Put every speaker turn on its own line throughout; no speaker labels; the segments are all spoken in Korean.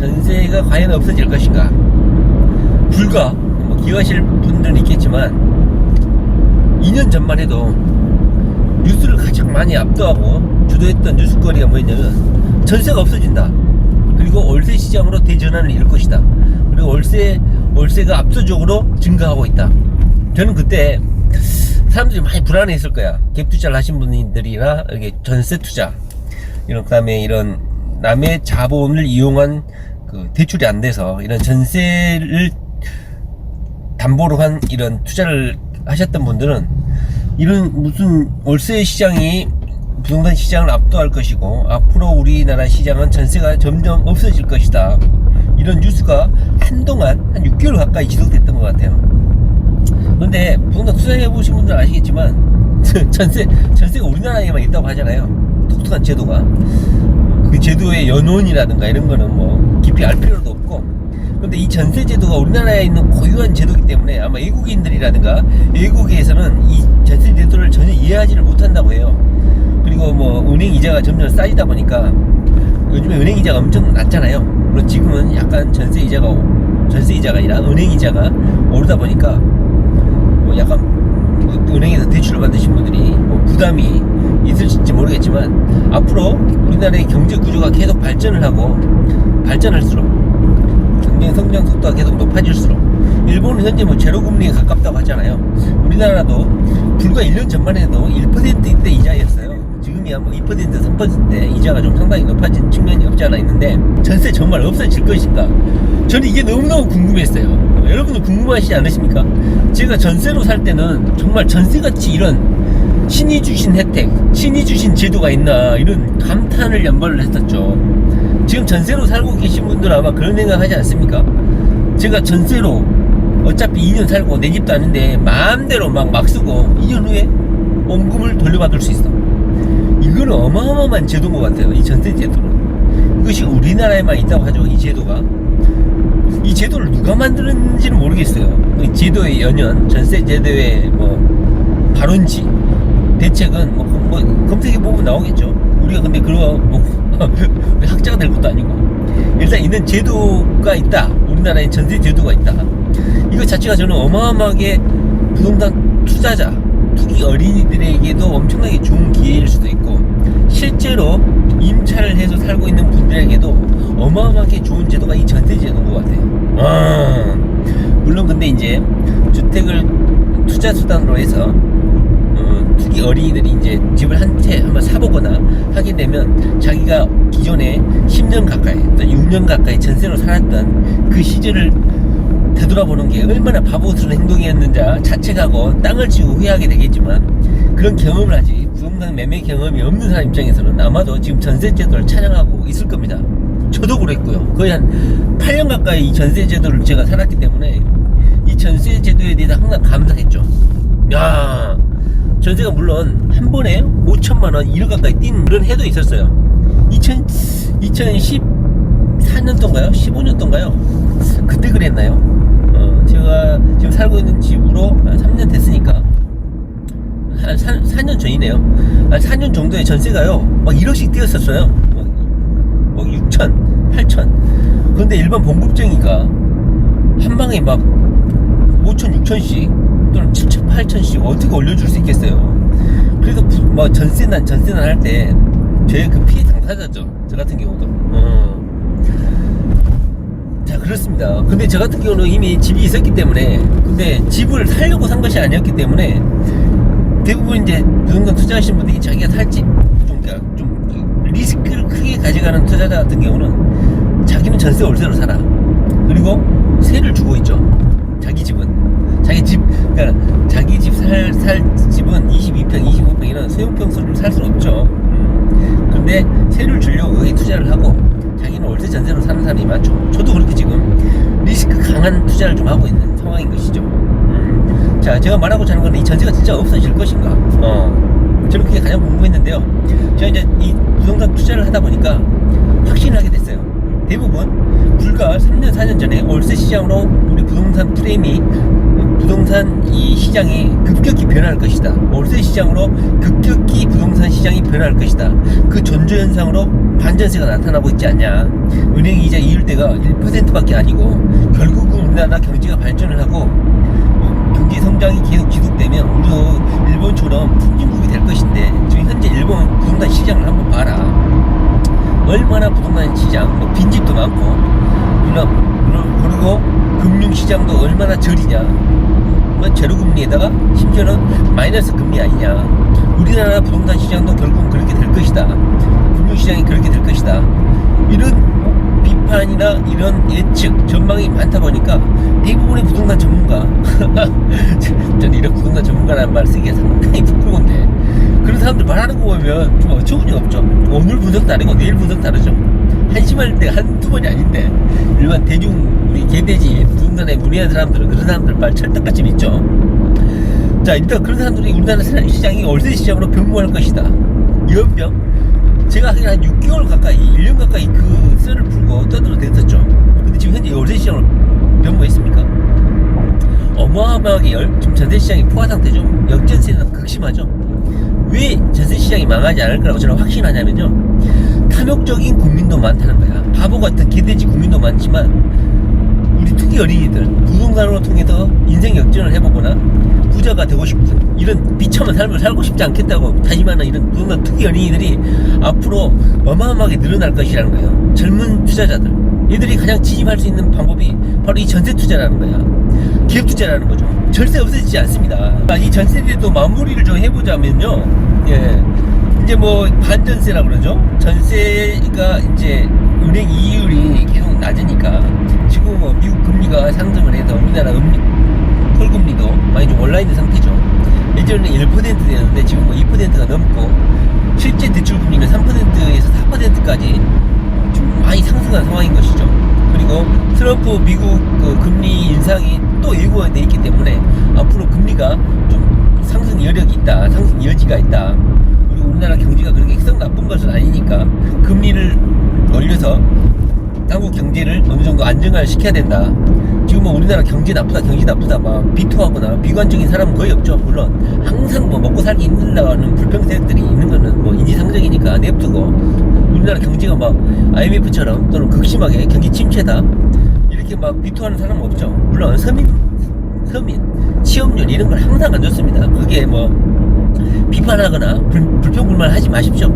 전세가 과연 없어질 것인가? 불과 뭐 기여하실 분들은 있겠지만 2년 전만 해도 뉴스를 가장 많이 압도하고 주도했던 뉴스거리가 뭐였냐면 전세가 없어진다. 그리고 월세 시장으로 대전환을 이룰 것이다. 그리고 월세 월세가 압도적으로 증가하고 있다. 저는 그때 사람들이 많이 불안해했을 거야. 갭 투자를 하신 분들이나 이렇게 전세 투자 이런 그다음에 이런 남의 자본을 이용한 그 대출이 안 돼서 이런 전세를 담보로 한 이런 투자를 하셨던 분들은 이런 무슨 월세 시장이 부동산 시장을 압도할 것이고 앞으로 우리나라 시장은 전세가 점점 없어질 것이다. 이런 뉴스가 한동안 한 6개월 가까이 지속됐던 것 같아요. 그런데 부동산 투자해 보신 분들은 아시겠지만 전세 전세가 우리나라에만 있다고 하잖아요. 독특한 제도가 그 제도의 연원이라든가 이런 거는 뭐 깊이 알 필요도 없고 근데 이 전세 제도가 우리나라에 있는 고유한 제도이기 때문에 아마 외국인들이라든가 외국에서는 이 전세 제도를 전혀 이해하지를 못한다고 해요. 그리고 뭐 은행 이자가 점점 쌓이다 보니까 요즘에 은행 이자가 엄청 낮잖아요. 물론 지금은 약간 전세 이자가 전세 이자가 아니라 은행 이자가 오르다 보니까 뭐 약간 뭐 은행에서 대출을 받으신 분들이 뭐 부담이 있을지 모르겠지만 앞으로 우리나라의 경제 구조가 계속 발전을 하고 발전할수록 경제 성장 속도가 계속 높아질수록 일본은 현재 뭐 제로 금리에 가깝다고 하잖아요. 우리나라도 불과 1년 전만 해도 1%대 이자였어요. 지금이야 뭐 2% 3%대 이자가 좀 상당히 높아진 측면이 없지 않아 있는데 전세 정말 없어질 것인가? 저는 이게 너무너무 궁금했어요. 여러분도 궁금하시지 않으십니까? 제가 전세로 살 때는 정말 전세같이 이런 신이 주신 혜택, 신이 주신 제도가 있나 이런 감탄을 연발을 했었죠. 지금 전세로 살고 계신 분들은 아마 그런 생각 하지 않습니까? 제가 전세로 어차피 2년 살고 내 집도 아닌데 마음대로 막, 막 쓰고 2년 후에 원금을 돌려받을 수 있어. 이거는 어마어마한 제도인 것 같아요. 이 전세 제도는. 이것이 우리나라에만 있다고 하죠. 이 제도가. 이 제도를 누가 만드는지는 모르겠어요. 이 제도의 연연, 전세 제도의 뭐 발원지, 대책은 뭐, 뭐 검색해 보면 나오겠죠. 우리가 근데 그거 뭐 학자가 될 것도 아니고 일단 있는 제도가 있다. 우리나라에 전세 제도가 있다. 이거 자체가 저는 어마어마하게 부동산 투자자, 투기 어린이들에게도 엄청나게 좋은 기회일 수도 있고 실제로 임차를 해서 살고 있는 분들에게도 어마어마하게 좋은 제도가 이 전세 제도인 것 같아요. 아, 물론 근데 이제 주택을 투자 수단으로 해서 어, 투기 어린이들이 이제 집을 한 채 한번 사보거나 하게 되면 자기가 기존에 10년 가까이 또 6년 가까이 전세로 살았던 그 시절을 되돌아보는 게 얼마나 바보스러운 행동이었는지 자책하고 땅을 치고 후회하게 되겠지만 그런 경험을 하지 부동산 매매 경험이 없는 사람 입장에서는 아마도 지금 전세 제도를 찬양하고 있을 겁니다. 저도 그랬고요. 거의 한 8년 가까이 이 전세 제도를 제가 살았기 때문에 이 전세 제도에 대해서 항상 감사했죠. 야 전세가 물론 한 번에 5천만 원 1억 가까이 뛴 그런 해도 있었어요. 2000 2014년도인가요? 15년도인가요? 그때 그랬나요? 어, 제가 지금 살고 있는 집으로 한 3년 됐으니까 한 4, 4년 전이네요. 한 4년 정도의 전세가요. 막 1억씩 뛰었었어요. 뭐, 뭐 6천, 8천. 그런데 일반 봉급쟁이가 한 방에 막 5천, 6천씩 또는 7천, 8천씩 어떻게 올려줄 수 있겠어요. 그래서 부- 뭐 전세난 전세난 할 때 저의 그 피해 당사자죠. 저 같은 경우도. 어. 자 그렇습니다. 근데 저 같은 경우는 이미 집이 있었기 때문에 근데 집을 살려고 산 것이 아니었기 때문에 대부분 이제 부동산 투자하시는 분들이 자기가 살집 좀, 좀 리스크를 크게 가져가는 투자자 같은 경우는 자기는 전세 월세로 살아. 그리고 세를 주고 있죠. 자기 집은 자기 집 그러니까 자기 집 살 살 집은 22평, 25평 이런 소형평수를 살 수는 없죠. 음. 근데 세를 주려고 여기 투자를 하고 자기는 월세 전세로 사는 사람이 많죠. 저도 그렇게 지금 리스크 강한 투자를 좀 하고 있는 상황인 것이죠. 음. 자, 제가 말하고자 하는 건 이 전세가 진짜 없어질 것인가? 어. 저는 그게 가장 궁금했는데요. 제가 이제 이 부동산 투자를 하다 보니까 확신을 하게 됐어요. 대부분 불과 3년, 4년 전에 월세 시장으로 우리 부동산 프레임이 부동산 이 시장이 급격히 변할 것이다. 월세 시장으로 급격히 부동산 시장이 변할 것이다. 그 전조 현상으로 반전세가 나타나고 있지 않냐. 은행 이자 이율대가 1%밖에 아니고 결국은 우리나라 경제가 발전을 하고 어, 경제 성장이 계속 지속되면 우리도 일본처럼 선진국이 될 것인데 지금 현재 일본 부동산 시장을 한번 봐라. 얼마나 부동산 시장, 뭐 빈집도 많고, 그리고 금융 시장도 얼마나 저리냐. 뭐 제로 금리에다가 심지어는 마이너스 금리 아니냐. 우리나라 부동산 시장도 결국은 그렇게 될 것이다. 금융 시장이 그렇게 될 것이다. 이런 비판이나 이런 예측, 전망이 많다 보니까 대부분의 부동산 전문가, 저는 이런 부동산 전문가라는 말 쓰기가 상당히 부끄러운데 그런 사람들 말하는 거 보면 좀 어처구니 없죠. 오늘 분석 다르고 내일 분석 다르죠. 한심할 때 한두 번이 아닌데 일반 대중 우리 개돼지 부동산에 문의하는 사람들은 그런 사람들 말 철떡같이 믿죠. 자 일단 그런 사람들이 우리나라 시장이 월세 시장으로 변모할 것이다. 연병 제가 한 6개월 가까이 1년 가까이 그 썰을 풀고 떠들어 댔었죠. 근데 지금 현재 월세 시장으로 변모했습니까? 어마어마하게 열, 지금 전세 시장이 포화 상태죠. 역전세는 극심하죠. 왜 전세 시장이 망하지 않을 거라고 저는 확신하냐면요. 탐욕적인 국민도 많다는 거야. 바보 같은 개돼지 국민도 많지만 우리 투기 어린이들 부동산으로 통해서 인생 역전을 해보거나 부자가 되고 싶은 이런 비참한 삶을 살고 싶지 않겠다고 다짐하는 이런 부동산 투기 어린이들이 앞으로 어마어마하게 늘어날 것이라는 거예요. 젊은 투자자들 이들이 가장 지집할 수 있는 방법이 바로 이 전세 투자라는 거야. 기업 투자라는 거죠. 절세 없어지지 않습니다. 아, 이 전세대도 마무리를 좀 해보자면요. 예. 이제 뭐 반전세라 그러죠. 전세가 이제 은행 이율이 계속 낮으니까 지금 뭐 미국 금리가 상승을 해서 우리나라 금리 콜금리도 많이 좀 올라 있는 상태죠. 예전에는 1%였는데 지금 뭐 2%가 넘고 실제 대출 금리는 3%에서 4%까지 좀 많이 상승한 상황인 것이죠. 그리고 트럼프 미국 그 금리 인상이 또 예고가 돼 있기 때문에 앞으로 금리가 좀 상승 여력이 있다, 상승 여지가 있다. 우리나라 경제가 그렇게 썩 나쁜 것은 아니니까 금리를 올려서 한국 경제를 어느 정도 안정화를 시켜야 된다. 지금 뭐 우리나라 경제 나쁘다, 경제 나쁘다, 막 비토하거나 비관적인 사람은 거의 없죠. 물론 항상 뭐 먹고 살기 힘들다는 불평세력들이 있는 거는 뭐 인지상정이니까 냅두고 우리나라 경제가 막 IMF처럼 또는 극심하게 경기 침체다 이렇게 막 비토하는 사람은 없죠. 물론 서민, 서민, 취업률 이런 걸 항상 안 좋습니다. 그게 뭐 비판하거나 불, 불평불만 하지 마십시오.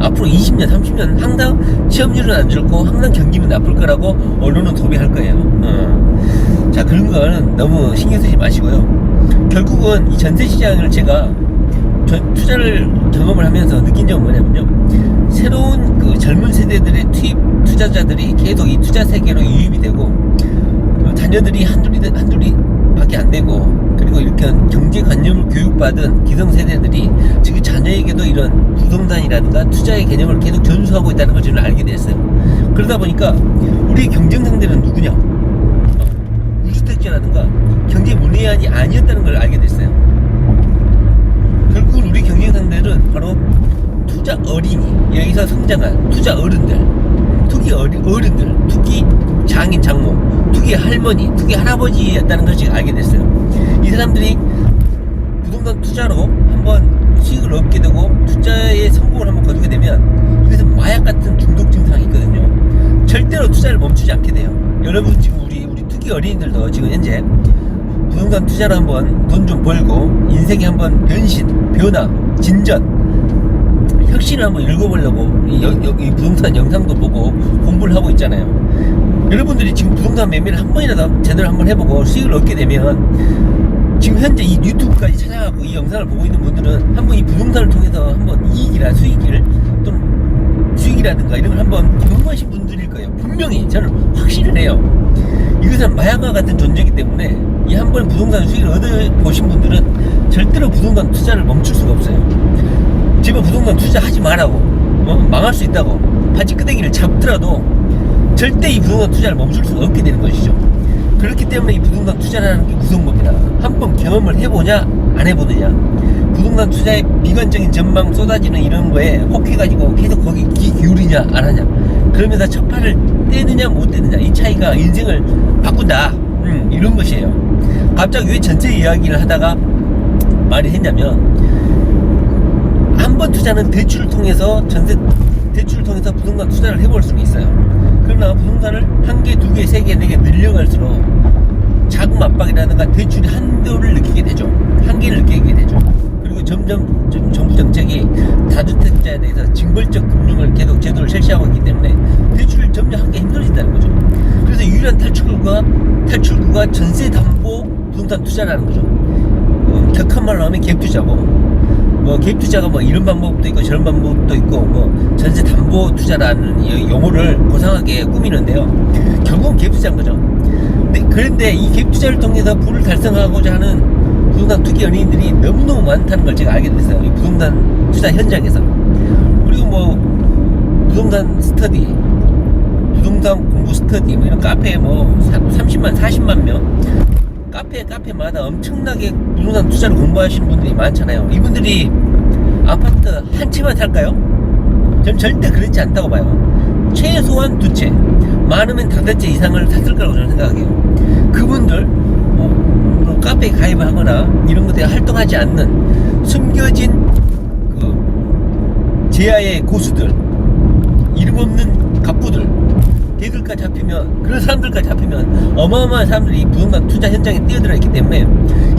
앞으로 20년, 30년 항상 취업률은 안 좋고 항상 경기는 나쁠 거라고 언론은 소비할 거예요. 어. 자 그런 거는 너무 신경 쓰지 마시고요. 결국은 이 전세 시장을 제가 전- 투자를 경험을 하면서 느낀 점은 뭐냐면요. 새로운 그 젊은 세대들의 투입 투자자들이 계속 이 투자 세계로 유입이 되고 어, 자녀들이 한둘이 한둘이 밖에 안 되고 그리고 이렇게 경제관념을 교육받은 기성세대들이 지금 자녀에게도 이런 부동산이라든가 투자의 개념을 계속 전수하고 있다는 걸 저는 알게 됐어요. 그러다 보니까 우리 경쟁 상대는 누구냐? 어, 우주택자라든가 경제 문외한이 아니었다는 걸 알게 됐어요. 결국은 우리 경쟁 상대는 바로 투자 어린이, 여기서 성장한 투자 어른들, 투기 어리, 어른들, 투기 장인, 장모, 투기 할머니, 투기 할아버지였다는 걸 제가 알게 됐어요. 이 사람들이 부동산 투자로 한번 수익을 얻게 되고 투자에 성공을 한번 거두게 되면 이것은 마약 같은 중독 증상이 있거든요. 절대로 투자를 멈추지 않게 돼요. 여러분 지금 우리 우리 투기 어린이들도 지금 현재 부동산 투자를 한번 돈 좀 벌고 인생에 한번 변신, 변화, 진전 혁신을 한번 읽어보려고 이, 이 부동산 영상도 보고 공부를 하고 있잖아요. 여러분들이 지금 부동산 매매를 한 번이라도 제대로 한번 해보고 수익을 얻게 되면 지금 현재 이 유튜브까지 찾아가고 이 영상을 보고 있는 분들은 한번 이 부동산을 통해서 한번 이익이나 수익을 또는 수익이라든가 이런 걸 한번 경험하신 분들일 거예요. 분명히 저는 확신을 해요. 이것은 마약과 같은 존재이기 때문에 이 한 번 부동산 수익을 얻어 보신 분들은 절대로 부동산 투자를 멈출 수가 없어요. 제발 부동산 투자하지 말라고 어? 망할 수 있다고 바지 끄댕이를 잡더라도 절대 이 부동산 투자를 멈출 수가 없게 되는 것이죠. 그렇기 때문에 이 부동산 투자라는 게 무서운 겁니다. 한번 경험을 해보냐 안 해보느냐. 부동산 투자의 비관적인 전망 쏟아지는 이런 거에 혹해가지고 계속 거기 귀 기울이냐 안 하냐. 그러면서 첫 팔을 떼느냐 못 떼느냐. 이 차이가 인생을 바꾼다. 음, 이런 것이에요. 갑자기 왜 전세 이야기를 하다가 말이 했냐면 한 번 투자는 대출을 통해서 전세 대출을 통해서 부동산 투자를 해볼 수는 있어요. 그러나 부동산을 한 개, 두 개, 세 개, 네 개 늘려갈수록 자금 압박이라든가 대출이 한도를 느끼게 되죠. 한계를 느끼게 되죠. 그리고 점점 좀 정부 정책이 다주택자에 대해서 징벌적 금융을 계속 제도를 실시하고 있기 때문에 대출을 점점 하기 힘들어진다는 거죠. 그래서 유일한 탈출구가 탈출구가 전세 담보 부동산 투자라는 거죠. 어, 격한 말로 하면 갭 투자고 뭐갭 투자가 뭐 이런 방법도 있고 저런 방법도 있고 뭐 전세 담보 투자라는 이 용어를 고상하게 꾸미는데요. 결국은 갭 투자인 거죠. 근데 그런데 이 갭 투자를 통해서 부를 달성하고자 하는 부동산 투기 연예인들이 너무너무 많다는 걸 제가 알게 됐어요. 이 부동산 투자 현장에서. 그리고 뭐 부동산 스터디, 부동산 공부 스터디 뭐 이런 카페에 뭐 30만, 40만 명 카페 카페마다 엄청나게 부동산 투자를 공부하시는 분들이 많잖아요. 이분들이 아파트 한 채만 살까요? 전 절대 그렇지 않다고 봐요. 최소한 두 채, 많으면 채 이상을 샀을 거라고 저는 생각해요. 그분들 뭐, 뭐 카페에 가입을 하거나 이런 것들에 활동하지 않는 숨겨진 그 제야의 고수들, 이름 없는 갑부들, 걔들까지 잡히면 그런 사람들까지 잡히면 어마어마한 사람들이 이 부동산 투자 현장에 뛰어들어 있기 때문에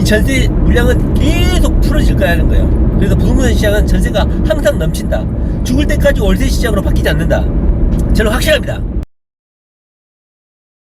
이 전세 물량은 계속 풀어질 거라는 거예요. 그래서 부동산 시장은 전세가 항상 넘친다. 죽을 때까지 월세 시장으로 바뀌지 않는다. 저는 확실합니다.